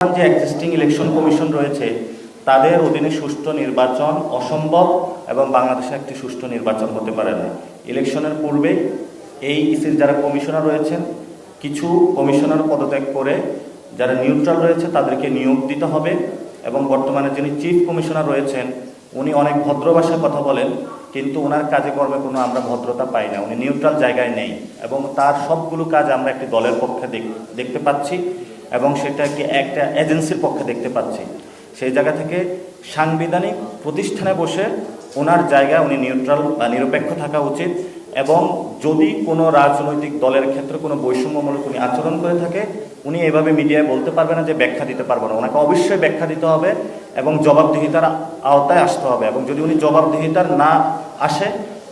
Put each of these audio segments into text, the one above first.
যে existing election commission রয়েছে, তাদের অধীনে সুষ্ঠু নির্বাচন অসম্ভব এবং বাংলাদেশে একটি সুষ্ঠু নির্বাচন হতে পারে না ইলেকশনের পূর্বে এই ইসির যারা কমিশনার রয়েছেন, কিছু কমিশনার পদত্যাগ করে যারা নিউট্রাল রয়েছে, তাদেরকে নিয়োগ দিতে হবে এবং বর্তমানে যিনি চিফ কমিশনার রয়েছেন, উনি অনেক ভদ্র ভাষায় কথা বলেন, কিন্তু ওনার কাজে কর্মে কোনো আমরা ভদ্রতা পাই না। উনি নিউট্রাল জায়গায় নেই এবং তার সবগুলো কাজ আমরা একটি দলের পক্ষে দেখ- দেখতে পাচ্ছি। এবং সেটাকে একটা এজেন্সির পক্ষে দেখতে পাচ্ছি। সেই জায়গা থেকে সাংবিধানিক প্রতিষ্ঠানে বসে ওনার জায়গায় উনি নিউট্রাল বা নিরপেক্ষ থাকা উচিত এবং যদি কোনো রাজনৈতিক দলের ক্ষেত্রে কোনো বৈষম্যমূলক উনি আচরণ করে থাকে, উনি এভাবে মিডিয়ায় বলতে পারবে না যে ব্যাখ্যা দিতে পারব না। ওনাকে অবশ্যই ব্যাখ্যা দিতে হবে এবং জবাবদিহিতার আওতায় আসতে হবে এবং যদি উনি জবাবদিহিতার না আসে,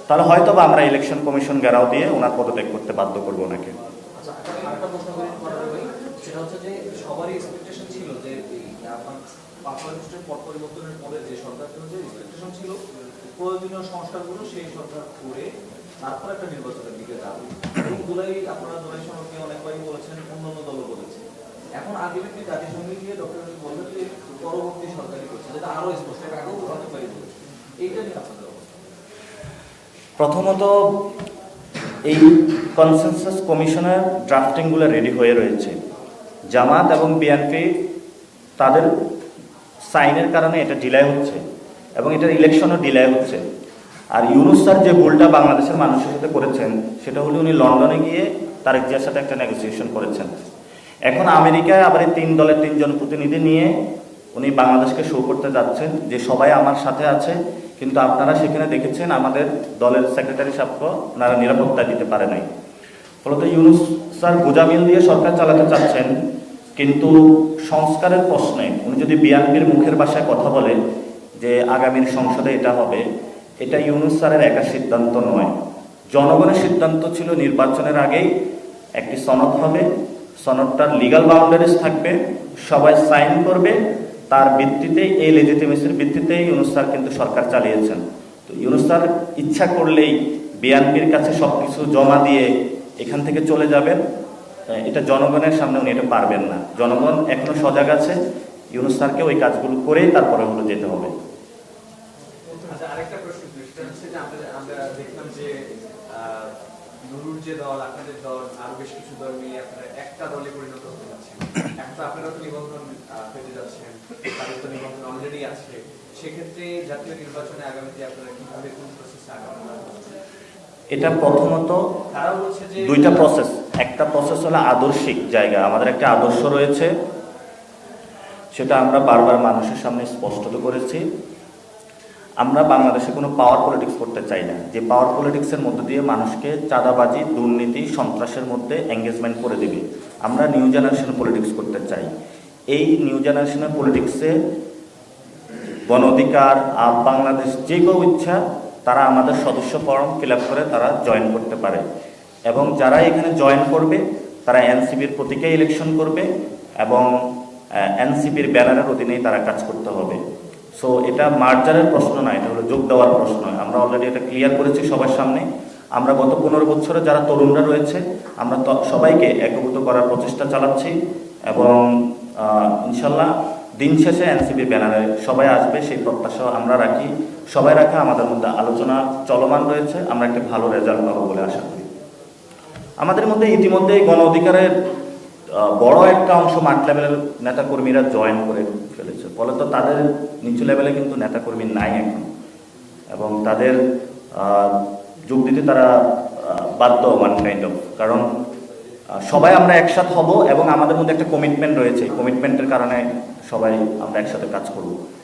তাহলে হয়তো বা আমরা ইলেকশন কমিশন ঘেরাও দিয়ে ওনার পদত্যাগ করতে বাধ্য করব ওনাকে আচ্ছা একটা আরেকটা প্রশ্ন করি করার আগে সেটা হচ্ছে যে সবারই এক্সপেকটেশন ছিল যে আপনার পট পরিবর্তনের পরে যে সরকার যে এক্সপেকটেশন ছিল, প্রয়োজনীয় সংস্কারগুলো সেই সরকার করে তারপর একটা নির্বাচনের দিকে যাবে। এবং দুলাই আপনারা দুলাই সনদকে অনেকবারই বলেছেন, অন্যান্য দলও বলেছে। এখন আলটিমেটলি জাতিসংঘে গিয়ে ডক্টর বলবেন যে পরবর্তী সরকারই করছে, যেটা আরও স্পষ্ট আগেও অনেকবারই বলেছে। এইটা নিয়ে আপনাদের প্রথমত, এই কনসেনসাস কমিশনের ড্রাফটিংগুলো রেডি হয়ে রয়েছে। জামাত এবং বিএনপি তাদের সাইনের কারণে এটা ডিলে হচ্ছে এবং এটার ইলেকশনও ডিলে হচ্ছে। আর ইউনুস স্যার যে ভুলটা বাংলাদেশের মানুষের সাথে করেছেন, সেটা হলো উনি লন্ডনে গিয়ে তারেক জিয়ার সাথে একটা নেগোসিয়েশন করেছেন। এখন আমেরিকায় আবার এই তিন দলের তিনজন প্রতিনিধি নিয়ে উনি বাংলাদেশকে শো করতে যাচ্ছেন, যে সবাই আমার সাথে আছে, কিন্তু আপনারা সেখানে দেখেছেন আমাদের দলের সেক্রেটারি সাহেবকে ওনারা নিরাপত্তা দিতে পারে নাই। ফলত ইউনুস স্যার গোজামিল দিয়ে সরকার চালাতে চাচ্ছেন, কিন্তু সংস্কারের প্রশ্নে উনি যদি বিএনপির মুখের ভাষায় কথা বলে যে আগামীর সংসদে এটা হবে, এটা ইউনুস স্যারের একা সিদ্ধান্ত নয়। জনগণের সিদ্ধান্ত ছিল নির্বাচনের আগেই একটি সনদ হবে, সনদটার লিগাল বাউন্ডারিজ থাকবে, সবাই সাইন করবে, তার ভিত্তিতে এই লেজিটিমেসির ভিত্তিতে ইউনুস স্যার কিন্তু সরকার চালিয়েছেন। তো ইউনুস স্যার ইচ্ছা করলেই বিএনপির কাছে সব কিছু জমা দিয়ে এখান থেকে চলে যাবেন। এটা জনগণের সামনে উনি এটা পারবেন না। জনগণ এখনও সজাগ আছে। ইউনুস স্যারকে ওই কাজগুলো করেই তারপরে হলো যেতে হবে। আচ্ছা নুরুর যে দল, আপনাদের দল, আরও বেশ কিছু দল একটা দলে পরিণত আপনারা তো পেতে যাচ্ছেন। তো নিবন্ধন অলরেডি আছে। সেক্ষেত্রে জাতীয় নির্বাচনে আগামীতে আপনারা কীভাবে কোন প্রসেসে আগাবেন এটা প্রথমত দুইটা প্রসেস একটা প্রসেস হলো আদর্শিক জায়গা। আমাদের একটা আদর্শ রয়েছে। সেটা আমরা বারবার মানুষের সামনে স্পষ্টত করেছি। আমরা বাংলাদেশে কোনো পাওয়ার পলিটিক্স করতে চাই না। যে পাওয়ার পলিটিক্সের মধ্যে দিয়ে মানুষকে চাঁদাবাজি, দুর্নীতি, সন্ত্রাসের মধ্যে এঙ্গেজমেন্ট করে দেবে। আমরা নিউ জেনারেশন পলিটিক্স করতে চাই। এই নিউ জেনারেশনের পলিটিক্সে গণ অধিকার, আপ বাংলাদেশ, যে কেউ ইচ্ছা তারা আমাদের সদস্য ফর্ম ফিল করে তারা জয়েন করতে পারে। এবং যারা এখানে জয়েন করবে, তারা এনসিবির প্রতীকে ইলেকশন করবে এবং এনসিবির ব্যানারের অধীনেই তারা কাজ করতে হবে। সো এটা মার্জারের প্রশ্ন না, এটা হলো যোগ দেওয়ার প্রশ্ন। আমরা অলরেডি এটা ক্লিয়ার করেছি সবার সামনে। আমরা গত পনেরো বছরে যারা তরুণরা রয়েছে, আমরা সবাইকে একভূত করার প্রচেষ্টা চালাচ্ছি এবং ইনশাল্লাহ দিন শেষে এনসিপি ব্যানারে সবাই আসবে, সেই প্রত্যাশা আমরা রাখি। সবাই রাখা আমাদের মধ্যে আলোচনা চলমান রয়েছে, আমরা একটা ভালো রেজাল্ট পাবো বলে আশা করি। আমাদের মধ্যে ইতিমধ্যে গণ অধিকারের বড় একটা অংশ মাঠ লেভেলের নেতাকর্মীরা জয়েন করে ফেলেছে। ফলে তো তাদের নিচু লেভেলে কিন্তু নেতাকর্মী নাই এখন। এবং তাদের যোগ দিতে তারা বাধ্য ওয়ান কাইন্ড অফ কারণ সবাই আমরা একসাথে হব এবং আমাদের মধ্যে একটা কমিটমেন্ট রয়েছে। কমিটমেন্টের কারণে সবাই আমরা একসাথে কাজ করব।